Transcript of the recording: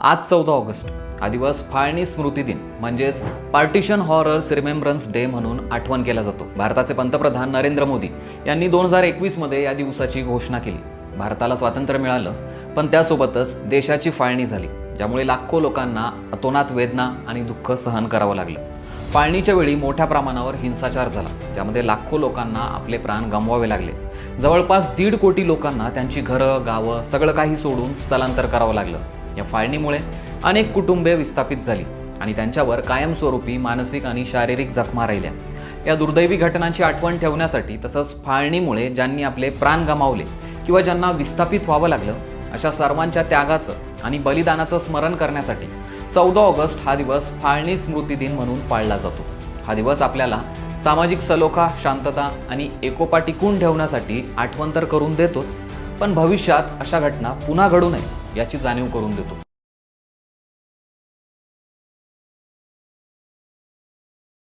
आज चौदा ऑगस्ट हा दिवस फाळणी स्मृती दिन म्हणजेच पार्टिशन हॉरर्स रिमेंबरन्स डे म्हणून आठवण केला जातो. भारताचे पंतप्रधान नरेंद्र मोदी यांनी दोन हजार एकवीसमध्ये या दिवसाची घोषणा केली. भारताला स्वातंत्र्य मिळालं पण त्यासोबतच देशाची फाळणी झाली ज्यामुळे लाखो लोकांना अतोनात वेदना आणि दुःख सहन करावं लागलं. फाळणीच्या वेळी मोठ्या प्रमाणावर हिंसाचार झाला ज्यामध्ये लाखो लोकांना आपले प्राण गमवावे लागले. जवळपास दीड कोटी लोकांना त्यांची घरं गावं सगळं काही सोडून स्थलांतर करावं लागलं. या फाळणीमुळे अनेक कुटुंबे विस्थापित झाली आणि त्यांच्यावर कायमस्वरूपी मानसिक आणि शारीरिक जखमा राहिल्या. या दुर्दैवी घटनांची आठवण ठेवण्यासाठी तसंच फाळणीमुळे ज्यांनी आपले प्राण गमावले किंवा ज्यांना विस्थापित व्हावं लागलं अशा सर्वांच्या त्यागाचं आणि बलिदानाचं स्मरण करण्यासाठी चौदा ऑगस्ट हा दिवस फाळणी स्मृती दिन म्हणून पाळला जातो. हा दिवस आपल्याला सामाजिक सलोखा शांतता आणि एकोपा टिकून ठेवण्यासाठी आठवण तर करून देतोच पण भविष्यात अशा घटना पुन्हा घडू नये. याची जाणीव करून देतो.